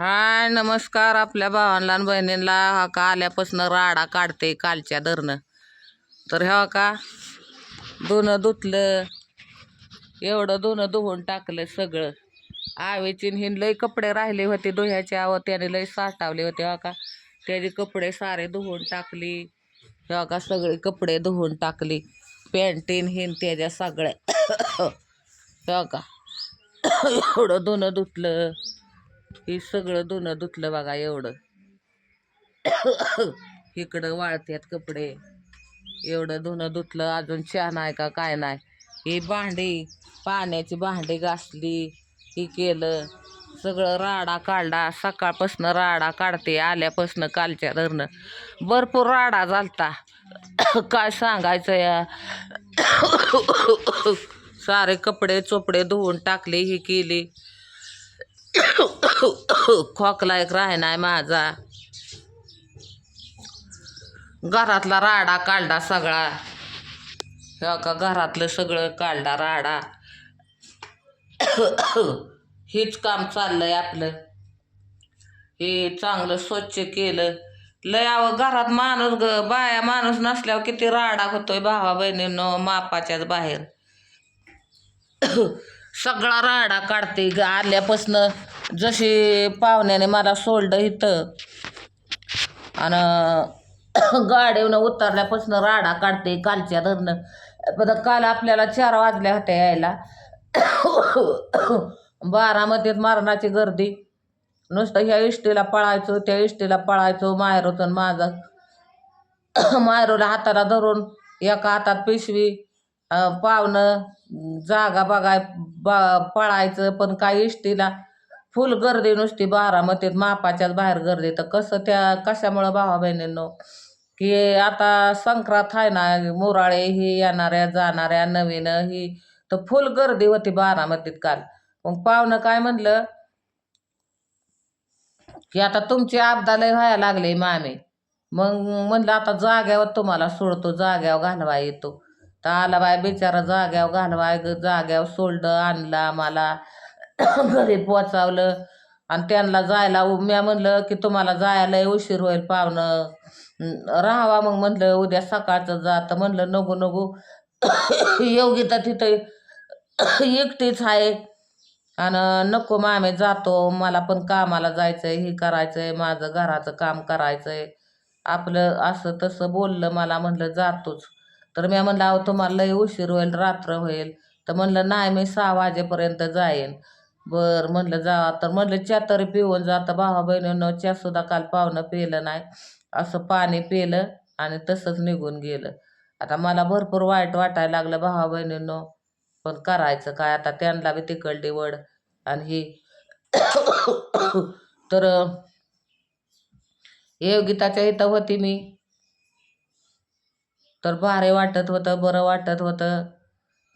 हाय नमस्कार आपल्या भावांना आणि बहिणींना. हा का आल्यापासून राडा काढते कालच्या धरणं. तर ह्या का धुणं धुतलं एवढं धुणं धुवून टाकलं सगळं. आवेचीन हिन लई कपडे राहिले होते धुयाचे आव त्याने लई साठवले होते हा का. त्याचे कपडे सारे धुवून टाकली ह्या का सगळे कपडे धुवून टाकली. पॅन्टीन हिन त्याच्या सगळ्या ह्या का. एवढं धुणं धुतलं हे सगळं धुणं धुतलं बघा एवढं. इकडं वाळत्यात कपडे. एवढं धुणं धुतलं अजून छान आहे का काय नाही. ही भांडी पाण्याची भांडी घासली ही केलं. सगळं राडा काढला सकाळपासून राडा काढते आल्यापासून कालच्या धरणं. भरपूर राडा झालता. काय सांगायचं या? सारे कपडे चोपडे धुवून टाकले ही केली. खोकला एक आहे नाही माझा. घरातला राडा काढला सगळा. ह्या का घरातलं सगळं काढला राडा. हेच काम चाललंय आपलं. हे चांगलं स्वच्छ केलं. लय अव घरात माणूस ग बाया माणूस नसल्यावर किती राडा होतोय भावा बहिणीनं मापाच्याच बाहेर. सगळा राडा काढते. ग आल्यापासनं जशी पाहुण्याने मला सोडलं इथं. आणि गाडीवनं उतरल्यापासनं राडा काढते कालच्या धरणं. पण काल आपल्याला चार वाजल्या होत्या यायला. बारामतीत मरणाची गर्दी. नुसतं ह्या इष्टीला पळायचो त्या इष्टीला पळायचो मायरोतून माझा मायरोला हाताला धरून एका हातात पिशवी पाहुणं जागा बघाय बा पळायचं पण काय इष्टीला फुल गर्दी नुसती बारामतीत मापाच्याच बाहेर गर्दी. तर कसं त्या कशामुळं भावा बहिणींनो? की आता संक्रांत आहे ना मुराळे ही येणाऱ्या जाणाऱ्या नवीन ही तर फुल गर्दी होती बारामतीत काल. मग पाहुणं काय म्हणलं? की आता तुमची आपदा व्हायला लागले मामी. मग म्हणलं आता जाग्यावर तुम्हाला सोडतो जाग्यावर घालवा येतो. तर आला बाय बिचारा जाग्यावर घालवाय ग जाग्यावर सोडलं आणलं आम्हाला. घरी पोचावलं आणि त्यांना जायला म्या म्हणलं की तुम्हाला जायला उशीर होईल पाहुणं. राहावा मग म्हणलं उद्या सकाळचं जातं म्हणलं नको. योगी तर तिथं एकटीच आहे. आणि नको मामे जातो. मला पण कामाला जायचंय हे करायचंय माझं घराचं काम करायचंय. आपलं असं तसं बोललं मला म्हणलं जातोच. तर मी म्हणलं अहो तुम्हाला लई उशीर होईल रात्र होईल. तर म्हणलं नाही मी सहा वाजेपर्यंत जाईन. बरं म्हणलं जा. तर म्हणलं च्या तरी पिऊन जातं भावा बहिणीनं च्या सुद्धा काल पाहुणं पिलं नाही. असं पाणी पिलं आणि तसंच निघून गेलं. आता मला भरपूर वाईट वाटायला लागलं भावा बहिणीनं. पण करायचं काय? आता त्यांना बी तिकडली वड. आणि ही तर योगिताच्या इथं होती मी. तर भारी वाटत होतं बरं वाटत होतं.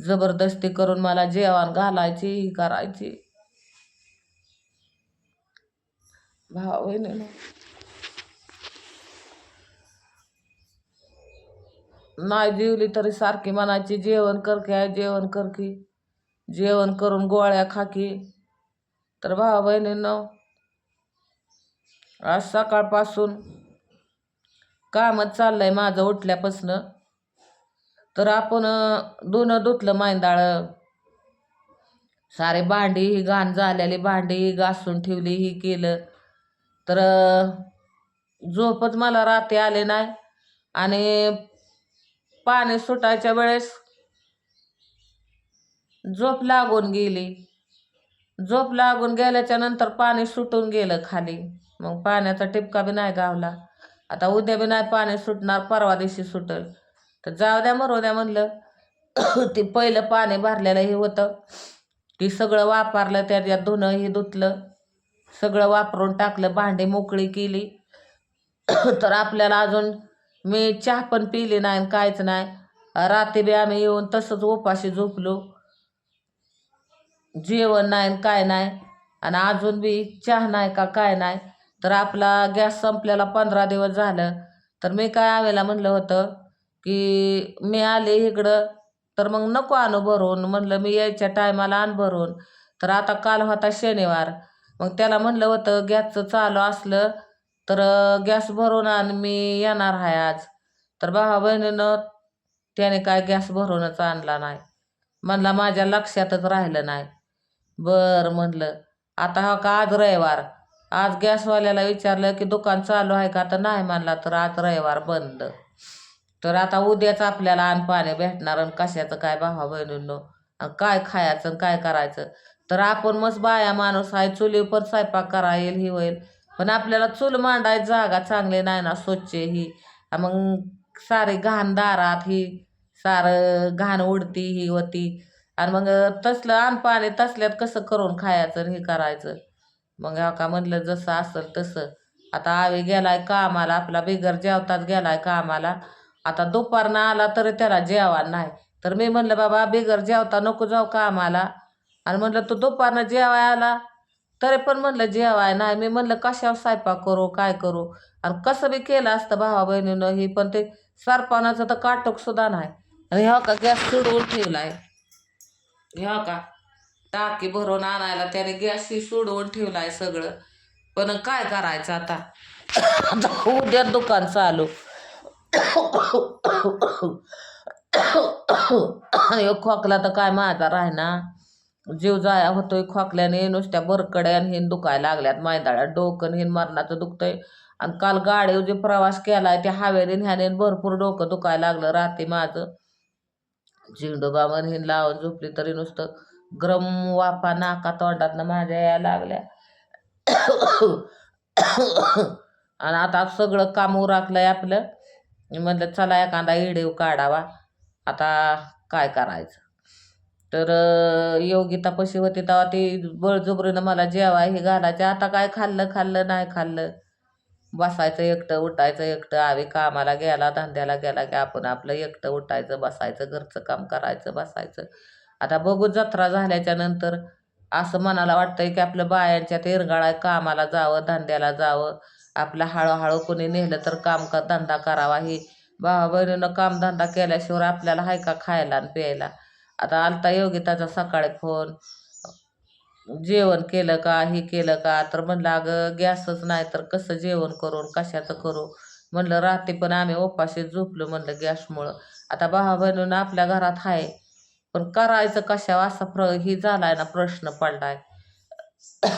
जबरदस्ती करून मला जेवण घालायची ही करायची. भाऊ नाही जेवली तरी सारखी म्हणायची जेवण कर की आहे जेवण कर की. जेवण करून गोळ्या खाकी तर भावा बहिणीनं आज सकाळपासून कामच चाललंय माझं उठल्यापासनं. तर आपण धुणं धुतलं मांदाळ. सारे भांडी ही घाण झालेली भांडी ही घासून ठेवली ही केलं. तर झोपच मला रात्री आले नाही. आणि पाणी सुटायच्या वेळेस झोप लागून गेली. झोप लागून गेल्याच्यानंतर पाणी सुटून गेलं खाली. मग पाण्याचा टिपका बी नाही गावला. आता उद्या बी नाही पाणी सुटणार परवा दिवशी सुटल. तर जाऊ द्या मरू द्या म्हणलं. ते पहिलं पाणी भरलेलं हे होतं. ती सगळं वापरलं त्याच्यात धुणं हे धुतलं. सगळं वापरून टाकलं भांडी मोकळी केली. तर आपल्याला अजून मी चहा पण पिली नाही आणि काहीच नाही. रात्री बी आम्ही येऊन तसंच उपाशी झोपलो. जेवण नाही आणि काय नाही. आणि अजून बी चहा नाही का काय नाही. तर आपला गॅस संपल्याला पंधरा दिवस झालं. तर मी काय आवेला म्हणलं होतं की मी आले इकडं तर मग नको आणू भरून. म्हणलं मी यायच्या टायमाला आण भरून. तर आता काल होता शनिवार. मग त्याला म्हणलं होतं गॅसचं चालू असलं तर गॅस भरून आण मी येणार आहे आज. तर भावा बहिणीनं त्याने काय गॅस भरूनच आणला नाही. म्हणला माझ्या लक्षातच राहिलं नाही. बरं म्हणलं आता हा का आज रविवार? आज गॅसवाल्याला विचारलं की दुकान चालू आहे का? तर नाही म्हणला तर आज रविवार बंद. तर आता उद्याच आपल्याला अन्न पाणी भेटणार आणि कशाचं काय भावा बहिणींनो? काय खायचं आणि काय करायचं? तर आपण मस्त बाया माणूस आहे चुलीवर स्वयंपाक करा येईल ही होईल. पण आपल्याला चूल मांडायची जागा चांगली नाही ना स्वच्छ ही. मग सारे घाण दारात ही सारं घाण उडती ही होती. आणि मग तसलं अन्न पाणी तसल्यात कसं करून खायचं आणि हे करायचं? मग हा का म्हणलं जसं असेल तसं. आता आवी गेलाय कामाला आपला बिगर जेवताच गेलाय कामाला. आता दुपारनं आला तरी त्याला जेवण नाही. तर मी म्हणलं बाबा बिगर जेवता नको जाऊ कामाला आणि म्हणलं तू दुपारनं जेवाय आला तरी पण म्हणलं जेवाय नाही. मी म्हणलं कशावर स्वयंपाक करू? काय करू? आणि कसं बी केलं असतं भावा बहिणीनं ही पण ते सरपणाचं तर काटक सुद्धा नाही. आणि ह्या का गॅस सोडवून ठेवलाय? ह्या का टाकी भरून आणायला त्याने गॅसही सोडवून ठेवलाय सगळं. पण काय करायचं आता उद्या दुकान चालू. खोकला तर काय माझा राहना. जीव जाया होतोय खोकल्याने नुसत्या बरकड्यान हिन दुखायला लागल्यात मैदाळ्यात डोकं हिन मरणाचं दुखतंय. आणि काल गाडीवर जे प्रवास केलाय त्या हवेने ह्याने भरपूर डोकं दुखायला लागलं रात्री माझं. झिंडोबा हिन लावून झोपली तरी नुसतं गरम वाफा नाका तोंडातनं माझ्या यायला लागल्या. आणि आता सगळं काम उराकलंय आपलं. मी म्हणलं चला एखादा इडेव काढावा. आता काय करायचं? तर योगिता पशी होती तेव्हा ती बळजबरीनं मला जेवा हे घालायचे. आता काय खाल्लं खाल्लं नाही खाल्लं? बसायचं एकटं उठायचं एकटं. आवी कामाला गेला धंद्याला गेला की आपण आपलं एकटं उठायचं बसायचं घरचं काम करायचं बसायचं. आता बघू जत्रा झाल्याच्यानंतर असं मनाला वाटतंय की आपलं बायांच्यात इरगाळा कामाला जावं धंद्याला जावं. आपला हळूहळू कोणी नेलं तर काम का धंदा करावा हे. भावा बहिणीनं कामधंदा केल्याशिवाय आपल्याला हाय का खायला आणि प्यायला? आता आलता योगिताचा सकाळी फोन. जेवण केलं का? हे केलं का? तर म्हणलं अगं गॅसच नाही तर कसं जेवण करून कशाचं करू? म्हणलं रात्री पण आम्ही उपाशी झोपलो म्हणलं गॅसमुळं. आता भावा बहिणीनं आपल्या घरात आहे पण करायचं कशावर असा प्र ही झालाय ना प्रश्न पडलाय.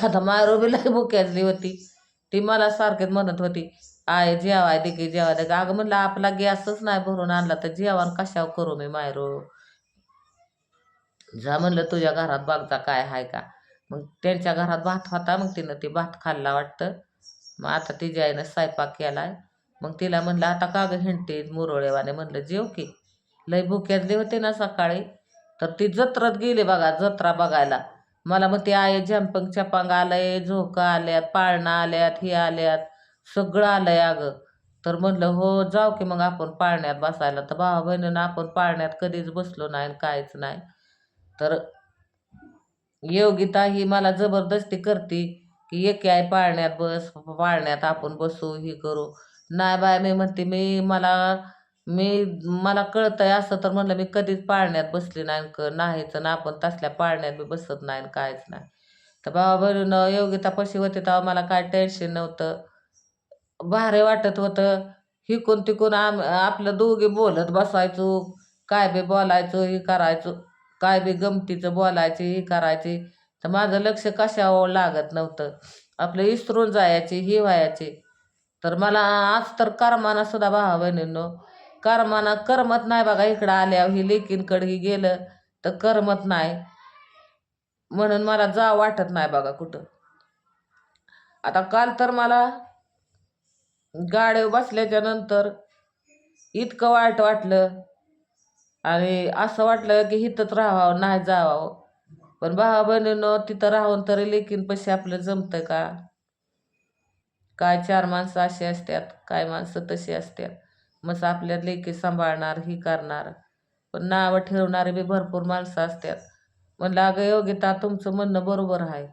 आता मायरोबीला भुक्यातली होती. ती मला सारखीच म्हणत होती आय जेवाय दे की जेवाय दे. की. अगं म्हणलं आपला गॅसच नाही भरून आणला तर जेवण कशावर करू मी मायरो? जा म्हणलं तुझ्या घरात बघता काय आहे का? मग त्यांच्या घरात भात होता मग तिनं ती भात खाल्ला वाटतं. मग आता तिच्या आईनं स्वयंपाक केलाय मग तिला म्हणलं आता का गं हिंडते मुरळेवाने? म्हणलं जेव की. लय भुक्यातली होते ना सकाळी. तर ती जत्रात गेली बघा जत्रा बघायला. मला मग ते आहे झंपंग चपांग आलंय झोका आल्यात पाळणा आल्यात हे आल्यात सगळं आलंय अगं. तर म्हणलं हो जाऊ की मग आपण पाळण्यात बसायला. तर भावा बहिणीनं आपण पाळण्यात कधीच बसलो नाही आणि काहीच नाही. तर योगिता ही मला जबरदस्ती करते की एक आहे पाळण्यात बस पाळण्यात आपण बसू ही करू. नाही बाय मी म्हणते मी मला मी मला कळतंय असं तर म्हणलं मी कधीच पाळण्यात बसली नाही क नाहीच ना आपण तसल्या पाळण्यात बी बसत नाही आणि कायच नाही. तर बाबा बहिणीनं योगिता पशी होती तेव्हा मला काय टेन्शन नव्हतं. भारी वाटत होतं. हिकून तिकून आम आपलं दोघे बोलत बसायचो. काय बी बोलायचो हे करायचो. काय बी गमतीचं बोलायची हे करायची. तर माझं लक्ष कशावर लागत नव्हतं. आपलं इसरून जायची ही व्हायची. तर मला आज तर करमाना सुद्धा भावा बहिणींनो करमाना करमत नाही बघा इकडं आल्यावर ही लेकींकडे ही गेलं तर करमत नाही. म्हणून मला जा वाटत नाही बघा कुठं. आता काल तर मला गाड्या बसल्याच्या नंतर इतकं वाईट वाटलं. आणि असं वाटलं की इथंच राहावं नाही जावावं पण भावा बहिणीनं तिथं राहून तरी लेकीन पैसे आपलं जमतं का? काय चार माणसं अशी असतात काय माणसं तशी असतात. मस्त आपल्या लेकी सांभाळणार ही करणार. पण नावं ठेवणारे बी भरपूर माणसं असतात म्हणलं अगं योगिता तुमचं म्हणणं बरोबर आहे.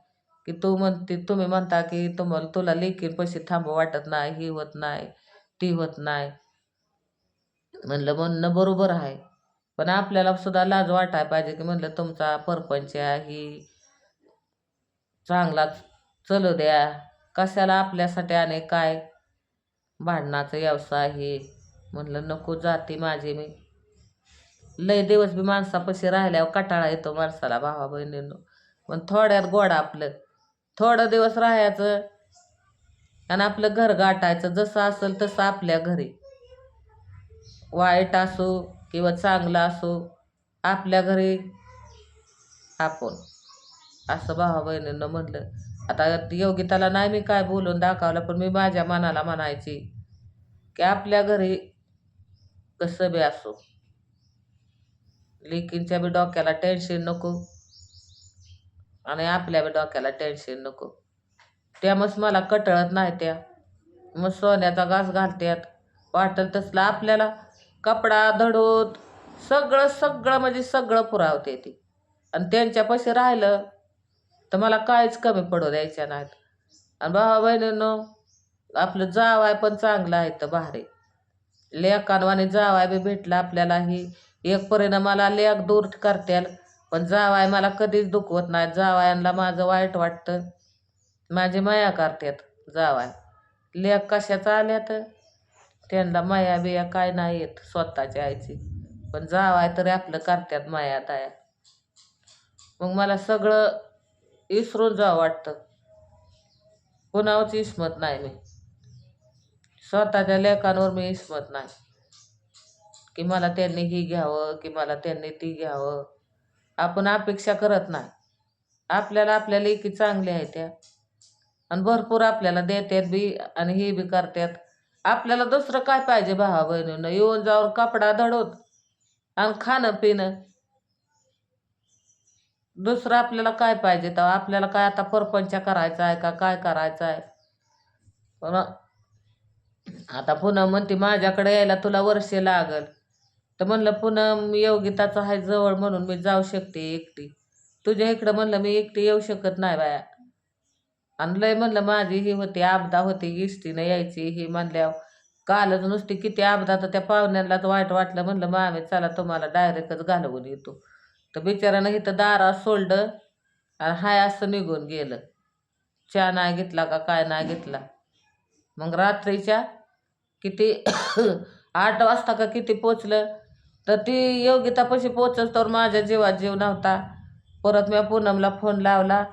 की तू म्हणते तुम्ही म्हणता की तुम्हाला तुला लेकी पैसे थांबू वाटत नाही ही होत नाही ती होत नाही. म्हणलं म्हणणं बरोबर आहे. पण आपल्याला सुद्धा लाज वाटाय पाहिजे की म्हणलं तुमचा परपंच आहे ही चांगलाच चलू द्या. कशाला आपल्यासाठी आणि काय भांडणाचा व्यवसाय हे म्हणलं नको जाते माझी मी. लय दिवस बी माणसापाशी राहिल्यावर कटाळा येतो माणसाला भावा बहिणींनो. पण थोड्यात गोडा आपलं. थोडं दिवस राहायचं आणि आपलं घर गाठायचं जसं असेल तसं आपल्या घरी. वाईट असो किंवा चांगलं असो आपल्या घरी आपण. असं भावा बहिणींनं म्हणलं. आता योगिताला नाही मी काय बोलून दाखवलं पण मी माझ्या मनाला म्हणायची की आपल्या घरी कसं बी असो. लेकींच्या बी डोक्याला टेन्शन नको. आणि आपल्या बी डोक्याला टेन्शन नको. त्यामुळेच मला कटळत नाही त्या. मग सोन्याचा घास घालत्यात. वाटल तसलं आपल्याला कपडा धडोत सगळं सगळं म्हणजे सगळं पुरावते ती. आणि त्यांच्यापाशी राहिलं तर मला काहीच कमी पडू द्यायच्या नाहीत. आणि भावा बहिणींनो आपलं जाव आहे पण चांगलं आहे तर भारी. लेकांवाने जावाय बी भेटला आपल्याला ही एक परिणाम मला लेख दूर करत्याल. पण जावाय मला कधीच दुखवत नाही. जावायांना माझं वाईट वाटतं. माझी माया करतात जावाय. लेख कशाचा आल्यात? त्यांना माया बिया काय नाही येत स्वतःच्या आईची. पण जावाय तरी आपलं करतात माया ताया मग मला सगळं विसरून जावं वाटतं. कुणावरच इसमत नाही मी. स्वतःच्या लेखांवर मी इसमत नाही. की मला त्यांनी ही घ्यावं की मला त्यांनी ती घ्यावं. आपण अपेक्षा करत नाही. आपल्याला आपल्या लेखी चांगल्या आहेत त्या आणि भरपूर आपल्याला देतात बी आणि हे बी करतात आपल्याला दुसरं काय पाहिजे भावा बहिणीनं? येऊन जाऊन कपडा धडोत आणि खाणं पिणं. दुसरं आपल्याला काय पाहिजे? तर आपल्याला काय आता परपंच करायचा आहे का? काय करायचं आहे? पण आता पुन्हा म्हणते माझ्याकडे यायला तुला वर्षे लागल. तर म्हणलं पुन्हा योगिताचं आहे जवळ म्हणून मी जाऊ शकते एकटी. तुझ्या इकडं म्हणलं मी एकटी येऊ शकत नाही बाया. आणि लय म्हणलं माझी ही होती आपदा होती इष्टीनं यायची ही म्हणल्यावर. कालच नुसती किती आपदा तर त्या पाहुण्यांनाच वाईट वाटलं म्हणलं मामी चला तुम्हाला डायरेक्टच घालवून येतो. तर बिचारानं इथं दारात सोडलं आणि हाय असं निघून गेलं. चहा नाही घेतला का काय नाही घेतला. मग रात्रीच्या किती आठ वाजता का किती पोचलं? तर ती योगितापाशी पोचल तर माझ्या जीवात जीव नव्हता. परत मी पूनमला फोन लावला.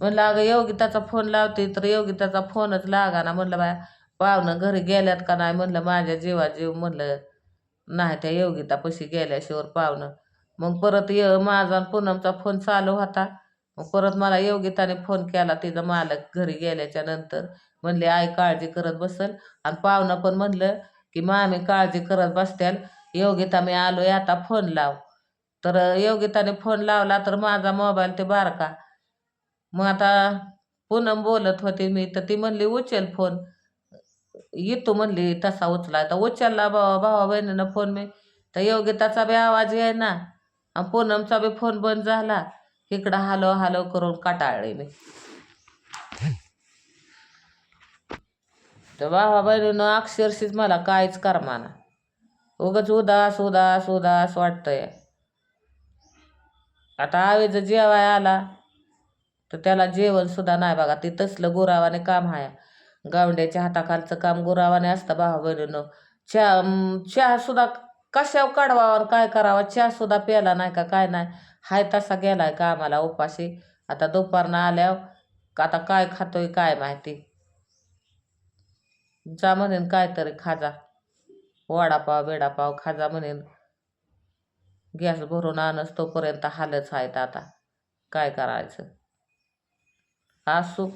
म्हणलं अगं योगिताचा फोन लावते तर योगिताचा फोनच लागा ना म्हणलं बाया पाहुणं घरी गेल्यात का नाही? म्हणलं माझ्या जीवात जीव. म्हणलं नाही त्या योगितापाशी गेल्याशिवाय पाहुणं. मग परत य माझा पूनमचा फोन चालू होता. मग परत मला योगिताने फोन केला तिचा मालक घरी गेल्याच्यानंतर. म्हणले आई काळजी करत बसल. आणि पाहुणं पण म्हणलं की मामी काळजी करत बसत्याल. योगिता मी आलोय आता फोन लाव. तर योगिताने फोन लावला तर माझा मोबाईल ते बारका. मग आता पूनम बोलत होती मी तर ती म्हणली उचल फोन येतो म्हणली तसा उचला. तर उचलला भावा भावा बहिणीनं फोन मी. तर योगिताचा बी आवाज आहे ना. आणि पूनमचा बी फोन बंद झाला. इकडं हालो हालो करून काटाळले मी. तर भावा बहिणीनं अक्षरशीच मला काहीच करमाना. उगाच उदास उदास उदास वाटतंय. आता आवेचं जेवाय आला तर त्याला जेवणसुद्धा नाही बघा. ते तसलं गुरावाने काम आहे गावंड्याच्या हाताखालचं काम गुरावाने असतं भावा बहिणीनं. चहा चहासुद्धा कशावर काढवावा आणि काय करावा? चहासुद्धा प्याला नाही का? काय नाही? हाय तसा गेलाय कामाला उपाशी. आता दुपारनं आल्यावर आता काय खातोय काय माहिती? जा म्हणेन काय तर खाजा. वडापाव बेडापाव खाजा म्हणेन. गॅस भरून आणस तोपर्यंत हालच आहेत आता. काय करायचं? असू